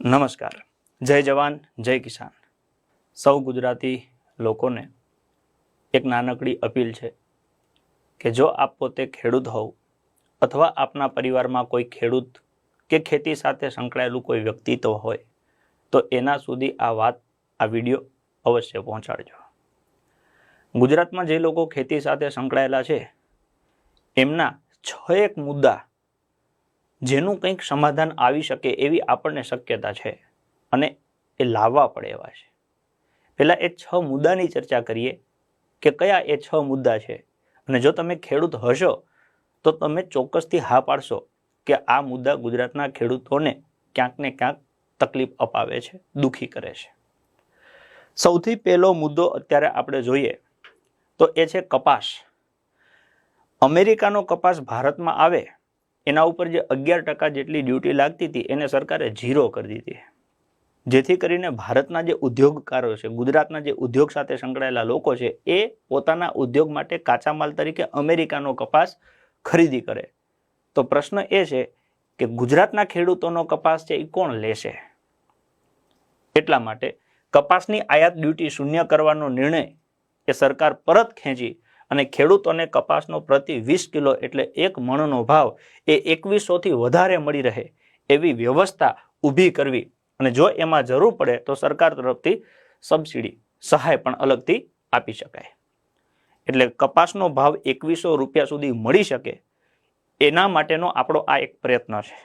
નમસ્કાર. જય જવાન, જય કિસાન. સૌ ગુજરાતી લોકોને એક નાનકડી અપીલ છે કે જો આપ પોતે ખેડૂત હોવ અથવા આપના પરિવારમાં કોઈ ખેડૂત કે ખેતી સાથે સંકળાયેલું કોઈ વ્યક્તિત્વ હોય, તો એના સુધી આ વાત, આ વીડિયો અવશ્ય પહોંચાડજો. ગુજરાતમાં જે લોકો ખેતી સાથે સંકળાયેલા છે, એમના છ એક મુદ્દા જેનું કંઈક સમાધાન આવી શકે એવી આપણને શક્યતા છે અને એ લાવવા પડે એવા છે. પહેલાં એ છ મુદ્દાની ચર્ચા કરીએ કે કયા એ છ મુદ્દા છે અને જો તમે ખેડૂત હશો તો તમે ચોક્કસથી હા પાડશો કે આ મુદ્દા ગુજરાતના ખેડૂતોને ક્યાંક ને ક્યાંક તકલીફ અપાવે છે, દુઃખી કરે છે. સૌથી પહેલો મુદ્દો અત્યારે આપણે જોઈએ તો એ છે કપાસ. અમેરિકાનો કપાસ ભારતમાં આવે એના ઉપર જે અગિયાર ટકા જેટલી ડ્યુટી લાગતી હતી, એને સરકારે ઝીરો કરી દીધી. જેથી કરીને ભારતના જે ઉદ્યોગકારો છે, ગુજરાતના જે ઉદ્યોગ સાથે સંકળાયેલા લોકો છે, એ પોતાના ઉદ્યોગ માટે કાચા માલ તરીકે અમેરિકાનો કપાસ ખરીદી કરે. તો પ્રશ્ન એ છે કે ગુજરાતના ખેડૂતોનો કપાસ છે એ કોણ લેશે? એટલા માટે કપાસની આયાત ડ્યુટી શૂન્ય કરવાનો નિર્ણય એ સરકાર પરત ખેંચી અને ખેડૂતોને કપાસનો પ્રતિ વીસ કિલો એટલે એક મણનો ભાવ એ એકવીસોથી વધારે મળી રહે એવી વ્યવસ્થા ઊભી કરવી. અને જો એમાં જરૂર પડે તો સરકાર તરફથી સબસિડી, સહાય પણ અલગથી આપી શકાય. એટલે કપાસનો ભાવ એકવીસો રૂપિયા સુધી મળી શકે એના માટેનો આપણો આ એક પ્રયત્ન છે.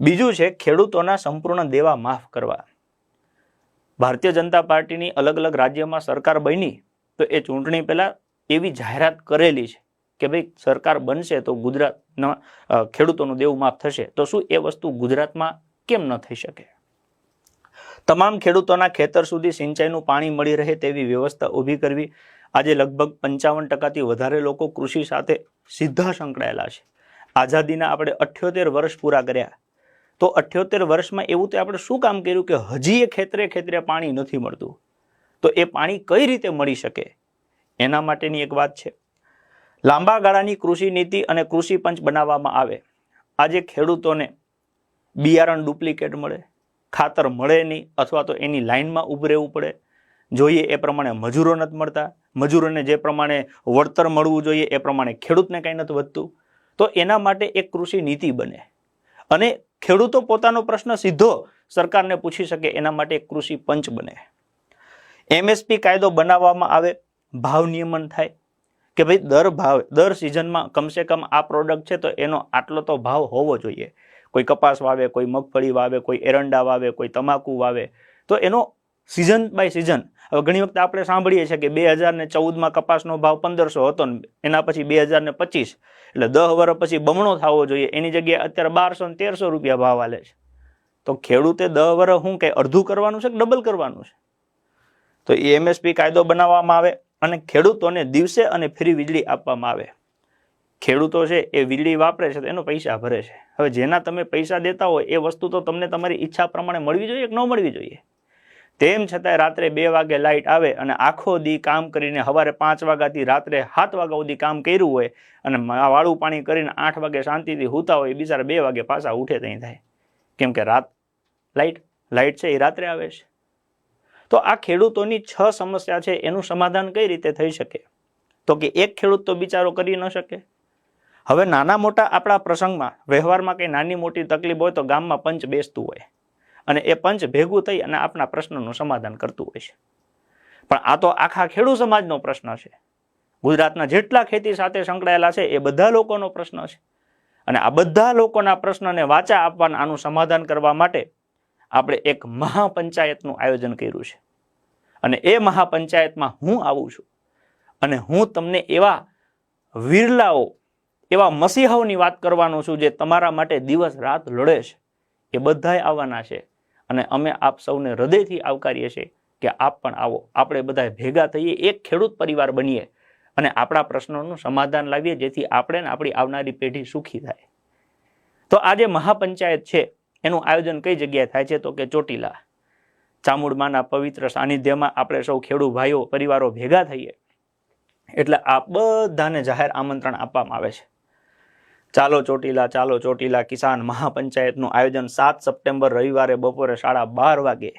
બીજું છે ખેડૂતોના સંપૂર્ણ દેવા માફ કરવા. ભારતીય જનતા પાર્ટીની અલગ અલગ રાજ્યમાં સરકાર બની તો એ ચૂંટણી પહેલાં એવી જાહેરાત કરેલી છે કે ભાઈ સરકાર બનશે તો ગુજરાતના ખેડૂતોનું દેવું માફ થશે. તો શું એ વસ્તુ ગુજરાતમાં કેમ ન થઈ શકે? તમામ ખેડૂતોના ખેતર સુધી સિંચાઈનું પાણી મળી રહે તેવી વ્યવસ્થા ઊભી કરવી આજે લગભગ પંચાવન ટકાથી વધારે લોકો કૃષિ સાથે સીધા સંકળાયેલા છે. આઝાદીના આપણે અઠ્યોતેર વર્ષ પૂરા કર્યા. તો અઠ્યોતેર વર્ષમાં એવું તો આપણે શું કામ કર્યું કે હજી એ ખેતરે ખેતરે પાણી નથી મળતું? તો એ પાણી કઈ રીતે મળી શકે? એના માટેની એક વાત છે. લાંબા ગાળાની કૃષિ નીતિ અને કૃષિ પંચ બનાવવામાં આવે. આજે ખેડૂતોને બિયારણ ડુપ્લિકેટ મળે, ખાતર મળે નહીં અથવા તો એની લાઇનમાં ઊભું રહેવું પડે. જોઈએ એ પ્રમાણે મજૂરો નથી મળતા. મજૂરોને જે પ્રમાણે વળતર મળવું જોઈએ એ પ્રમાણે ખેડૂતને કાંઈ નથી વધતું. તો એના માટે એક કૃષિ નીતિ બને. અને ખેડૂતો પોતાનો પ્રશ્ન સીધો સરકારને પૂછી શકે એના માટે એક કૃષિ પંચ બને. એમએસપી કાયદો બનાવવામાં આવે, ભાવ નિયમન થાય. કે ભાઈ દર ભાવ, દર સિઝનમાં કમસે કમ આ પ્રોડક્ટ છે તો એનો આટલો તો ભાવ હોવો જોઈએ. કોઈ કપાસ વાવે, કોઈ મગફળી વાવે, કોઈ એરંડા વાવે, કોઈ તમાકુ વાવે. તો એનો સિઝન બાય સિઝન, હવે ઘણી વખત આપણે સાંભળીએ છીએ કે બે હજાર ને ચૌદમાં કપાસનો ભાવ પંદરસો હતો ને એના પછી બે હજાર ને પચીસ. એટલે દસ વર્ષ પછી બમણો થવો જોઈએ. એની જગ્યાએ અત્યારે બારસો ને તેરસો રૂપિયા ભાવ આલે છે. તો ખેડૂતે દસ વર્ષ શું કે અડધું કરવાનું છે કે ડબલ કરવાનું છે? તો એ એમએસપી કાયદો બનાવવામાં આવે અને ખેડૂતોને દિવસે અને ફ્રી વીજળી આપવામાં આવે. ખેડૂતો છે એ વીજળી વાપરે છે તો એનો પૈસા ભરે છે. હવે જેના તમે પૈસા દેતા હોય એ વસ્તુ તો તમને તમારી ઈચ્છા પ્રમાણે મળવી જોઈએ કે ન મળવી જોઈએ? તેમ છતાંય રાત્રે બે વાગે લાઇટ આવે અને આખો દી કામ કરીને સવારે પાંચ વાગ્યાથી રાત્રે સાત વાગ્યા સુધી કામ કર્યું હોય અને વાળું પાણી કરીને આઠ વાગે શાંતિથી સૂતા હોય બિચારા બે વાગે પાછા ઉઠે ત્યાં થાય. કેમ કે રાત લાઇટ લાઇટ છે એ રાત્રે આવે છે. તો આ ખેડૂતોની છ સમસ્યા છે, એનું સમાધાન કઈ રીતે થઈ શકે? તો કે એક ખેડૂત તો બિચારો કરી ન શકે. હવે નાના મોટા આપણા પ્રસંગમાં, વ્યવહારમાં કંઈ નાની મોટી તકલીફ હોય તો ગામમાં પંચ બેસતું હોય. અને એ પંચ ભેગું થઈ અને આપણા પ્રશ્નનું સમાધાન કરતું હોય છે. પણ આ તો આખા ખેડૂત સમાજનો પ્રશ્ન છે. ગુજરાતના જેટલા ખેતી સાથે સંકળાયેલા છે, એ બધા લોકોનો પ્રશ્ન છે. અને આ બધા લોકોના પ્રશ્નને વાચા આપવાના આનું સમાધાન કરવા માટે આપણે એક મહાપંચાયતનું આયોજન કર્યું છે. અને એ મહાપંચાયતમાં હું આવું છું. અને હું તમને એવા વિરલાઓ, એવા મસીહાઓની વાત કરવાનો છું જે તમારા માટે દિવસ રાત લડે છે. એ બધાય આવવાના છે. અને અમે આપ સૌને હૃદયથી આવકારીએ છીએ કે આપ પણ આવો. આપણે બધા ભેગા થઈએ, એક ખેડૂત પરિવાર બનીએ અને આપણા પ્રશ્નોનું સમાધાન લાવીએ જેથી આપણે ને આપણી આવનારી પેઢી સુખી થાય. તો આ જે મહાપંચાયત છે એનું આયોજન કઈ જગ્યાએ થાય છે તો કે ચોટીલા. ચામુંડમાના પવિત્ર સાનિધ્યમાં આપણે સૌ ખેડૂત ભાઈઓ, પરિવારો ભેગા થઈએ. એટલે આ બધાને જાહેર આમંત્રણ આપવામાં આવે છે. ચાલો ચોટીલા ચાલો ચોટીલા કિસાન મહાપંચાયતનું આયોજન સાત સપ્ટેમ્બર રવિવારે બપોરે સાડા બાર વાગે.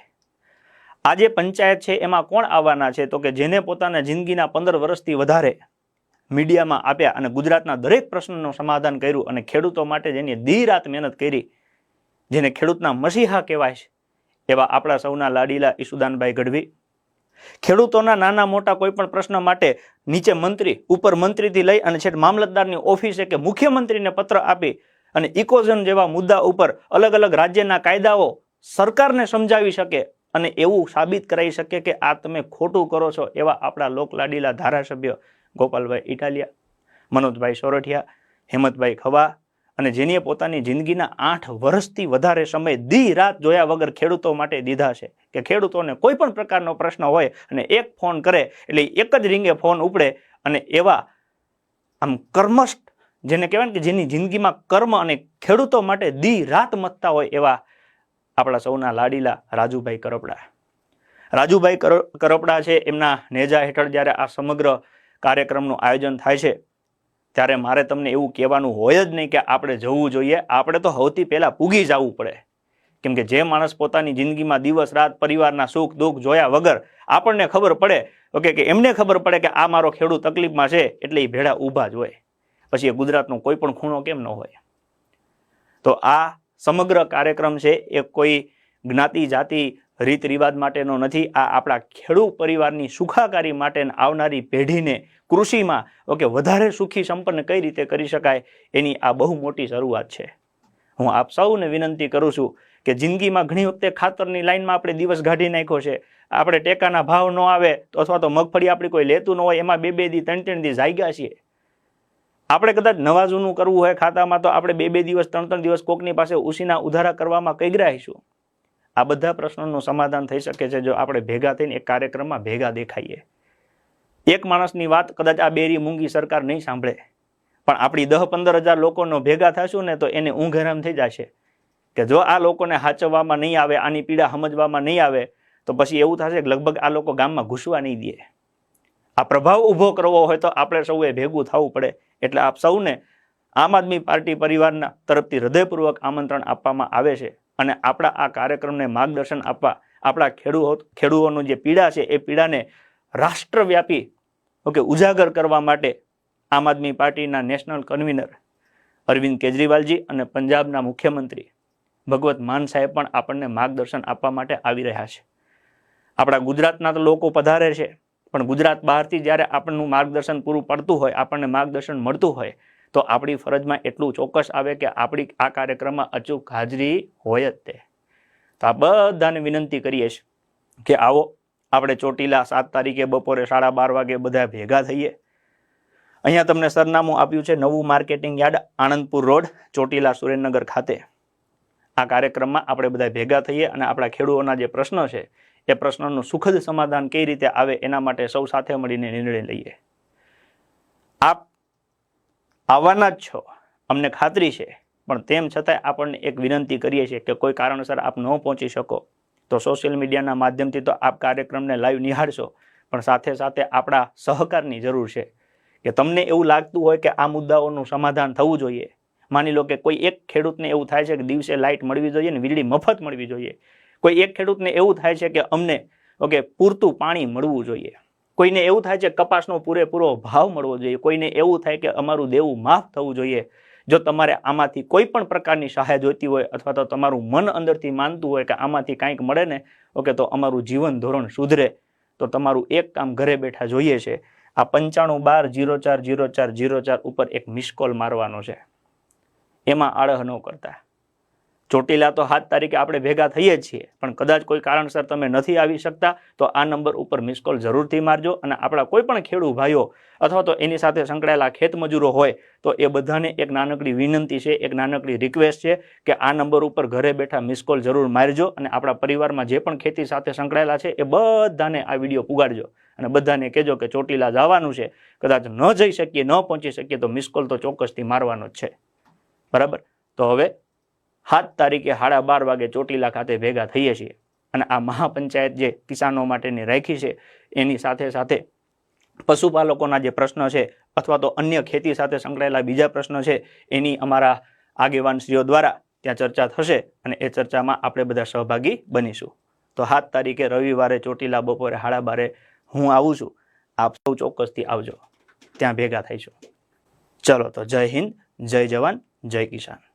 આજે પંચાયત છે એમાં કોણ આવવાના છે તો કે જેને પોતાના જિંદગીના પંદર વર્ષથી વધારે મીડિયામાં આપ્યા અને ગુજરાતના દરેક પ્રશ્નનું સમાધાન કર્યું અને ખેડૂતો માટે જેની રાત મહેનત કરી જેને ખેડૂતના મસીહા કહેવાય છે, એવા આપણા સૌના લાડીલા ઈસુદાનભાઈ ગઢવી. ખેડૂતોના નાના મોટા કોઈ પણ પ્રશ્ન માટે નીચે મંત્રી, ઉપર મંત્રીથી લઈ અને છેક મામલતદારની ઓફિસે કે મુખ્યમંત્રીને પત્ર આપી અને ઇકોઝન જેવા મુદ્દા ઉપર અલગ અલગ રાજ્યના કાયદાઓ સરકારને સમજાવી શકે અને એવું સાબિત કરાવી શકે કે આ તમે ખોટું કરો છો એવા આપણા લોકલાડીલા ધારાસભ્ય ગોપાલભાઈ ઇટાલિયા મનોજભાઈ સોરઠિયા, હેમંતભાઈ ખવા અને જેની પોતાની જિંદગીના આઠ વર્ષથી વધારે સમય દી રાત જોયા વગર ખેડૂતો માટે દીધા છે કે ખેડૂતોને કોઈ પણ પ્રકારનો પ્રશ્ન હોય અને એક ફોન કરે એટલે એક જ રીંગે ફોન ઉપડે અને એવા આમ કર્મસ્ટ જેને કહેવાય ને કે જેની જિંદગીમાં કર્મ અને ખેડૂતો માટે દી રાત મથતા હોય એવા આપણા સૌના લાડીલા રાજુભાઈ કરપડા. રાજુભાઈ કર- કરપડા છે, એમના નેજા હેઠળ જ્યારે આ સમગ્ર કાર્યક્રમનું આયોજન થાય છે ત્યારે મારે તમને એવું કહેવાનું હોય જ નહીં કે આપણે જવું જોઈએ. આપણે તો સૌથી પહેલાં પૂગી જવું પડે. કેમ કે જે માણસ પોતાની જિંદગીમાં દિવસ, રાત, પરિવારના સુખ, દુઃખ જોયા વગર આપણને ખબર પડે, ઓકે, કે એમને ખબર પડે કે આ મારો ખેડૂત તકલીફમાં છે એટલે એ ભેડા ઊભા જ હોય. પછી એ ગુજરાતનો કોઈ પણ ખૂણો કેમ ન હોય? તો આ સમગ્ર કાર્યક્રમ છે એ કોઈ જ્ઞાતિ, જાતિ રીત રિવાજ માટેનો નથી. આ આપણા ખેડૂત પરિવારની સુખાકારી માટે આવનારી પેઢીને કૃષિમાં, ઓકે, વધારે સુખી સંપન્ન કઈ રીતે કરી શકાય, એની આ બહુ મોટી શરૂઆત છે. હું આપ સૌને વિનંતી કરું છું કે જિંદગીમાં ઘણી વખતે ખાતરની લાઈનમાં આપણે દિવસ કાઢી નાખ્યો છે. આપણે ટેકાના ભાવ ન આવે તો અથવા તો મગફળી આપણી કોઈ લેતું ન હોય, એમાં બે બે દી, ત્રણ ત્રણ દી જાગ્યા છીએ. આપણે કદાચ નવા જૂનું કરવું હોય ખાતામાં તો આપણે બે બે દિવસ, ત્રણ ત્રણ દિવસ કોકની પાસે ઉસીના ઉધારા કરવામાં કઈ રહીશું આ બધા પ્રશ્નોનું સમાધાન થઈ શકે છે જો આપણે ભેગા થઈને એક કાર્યક્રમમાં ભેગા દેખાઈએ. એક માણસની વાત કદાચ આ બેરી મૂંગી સરકાર નહીં સાંભળે. પણ આપણી દહ પંદર હજાર લોકોનો ભેગા થશું ને તો એને ઊંઘ હેરામ થઈ જશે. કે જો આ લોકોને હાચવવામાં નહીં આવે, આની પીડા સમજવામાં નહીં આવે, તો પછી એવું થશે કે લગભગ આ લોકો ગામમાં ઘૂસવા નહીં દે. આ પ્રભાવ ઊભો કરવો હોય તો આપણે સૌએ ભેગું થવું પડે. એટલે આપ સૌને આમ આદમી પાર્ટી પરિવારના તરફથી હૃદયપૂર્વક આમંત્રણ આપવામાં આવે છે. અને આપણા આ કાર્યક્રમને માર્ગદર્શન આપવા આપણા ખેડૂતો ખેડૂતોનું જે પીડા છે, એ પીડાને રાષ્ટ્રવ્યાપી, ઓકે, ઉજાગર કરવા માટે આમ આદમી પાર્ટીના નેશનલ કન્વીનર અરવિંદ કેજરીવાલજી અને પંજાબના મુખ્યમંત્રી ભગવત માન સાહેબ પણ આપણને માર્ગદર્શન આપવા માટે આવી રહ્યા છે. આપણા ગુજરાતના તો લોકો પધારે છે, પણ ગુજરાત બહારથી જ્યારે આપણનું માર્ગદર્શન પૂરું પડતું હોય, આપણને માર્ગદર્શન મળતું હોય, તો આપણી ફરજમાં એટલું ચોક્કસ આવે કે આપણી આ કાર્યક્રમમાં અચૂક હાજરી હોય જ તે. તો આ બધાને વિનંતી કરીએ છીએ કે આવો આપણે ચોટીલા સાત તારીખે બપોરે સાડા બાર વાગે બધા ભેગા થઈએ. અહીંયા તમને સરનામું આપ્યું છે નવું marketing yard Anandpur road, Chotila Surendranagar ખાતે. આ કાર્યક્રમમાં આપણે બધા ભેગા થઈએ અને આપણા ખેડૂતોના જે પ્રશ્નો છે, એ પ્રશ્નોનું સુખદ સમાધાન કઈ રીતે આવે એના માટે સૌ સાથે મળીને નિર્ણય લઈએ. આપ આવવાના જ છો, અમને ખાતરી છે, પણ તેમ છતાંય આપણને એક વિનંતી કરીએ છીએ કે કોઈ કારણસર આપ ન પહોંચી શકો. તો સોશિયલ મીડિયાના માધ્યમથી તો આપ કાર્યક્રમને લાઈવ નિહાળશો. પણ સાથે સાથે આપણા સહકારની જરૂર છે. કે તમને એવું લાગતું હોય કે આ મુદ્દાઓનું સમાધાન થવું જોઈએ. માની લો કે કોઈ એક ખેડૂતને એવું થાય છે કે દિવસે લાઇટ મળવી જોઈએ ને વીજળી મફત મળવી જોઈએ. કોઈ એક ખેડૂતને એવું થાય છે કે અમને, ઓકે, પૂરતું પાણી મળવું જોઈએ. કોઈને એવું થાય છે કપાસનો પૂરેપૂરો ભાવ મળવો જોઈએ. કોઈને એવું થાય કે અમારું દેવું માફ થવું જોઈએ. જો તમારે આમાંથી કોઈ પણ પ્રકારની સહાય જોઈતી હોય અથવા તો તમારું મન અંદરથી માનતું હોય કે આમાંથી કાંઈક મળે ને, ઓકે, તો અમારું જીવન ધોરણ સુધરે. તો તમારું એક કામ ઘરે બેઠા જોઈએ છે. આ પંચાણું બાર જીરો ચાર જીરો ચાર જીરો ચાર ઉપર એક મિસ કોલ મારવાનો છે. એમાં આળહ ન કરતા. ચોટીલા તો સાત તારીખે આપણે ભેગા થઈએ છીએ, પણ કદાચ કોઈ કારણસર તમે નથી આવી શકતા, તો આ નંબર ઉપર મિસ કોલ જરૂરથી મારજો અને આપણા કોઈ પણ ખેડૂત ભાઈઓ અથવા તો એની સાથે સંકળાયેલા ખેતમજૂરો હોય, તો એ બધાને એક નાનકડી વિનંતી છે, એક નાનકડી રિક્વેસ્ટ છે કે આ નંબર ઉપર ઘરે બેઠા મિસ કોલ જરૂર મારજો અને આપણા પરિવારમાં જે પણ ખેતી સાથે સંકળાયેલા છે, એ બધાને આ વીડિયો પુગાડજો અને બધાને કહેજો કે ચોટીલા જવાનું છે, કદાચ ન જઈ શકીએ, ન પહોંચી શકીએ, તો મિસ કોલ તો ચોક્કસથી મારવાનો જ છે. બરાબર? તો હવે સાત તારીખે સાડા બાર વાગે ચોટીલા ખાતે ભેગા થઈએ છીએ. અને આ મહાપંચાયત જે કિસાનો માટેની રાખી છે, એની સાથે સાથે પશુપાલકોના જે પ્રશ્નો છે, અથવા તો અન્ય ખેતી સાથે સંકળાયેલા બીજા પ્રશ્નો છે, એની અમારા આગેવાનશ્રીઓ દ્વારા ત્યાં ચર્ચા થશે અને એ ચર્ચામાં આપણે બધા સહભાગી બનીશું. તો સાત તારીખે રવિવારે ચોટીલા બપોરે હાડા બારે હું આવું છું. આપ સૌ ચોક્કસથી આવજો. ત્યાં ભેગા થઈશું. ચલો તો જય હિન્દ, જય જવાન, જય કિસાન.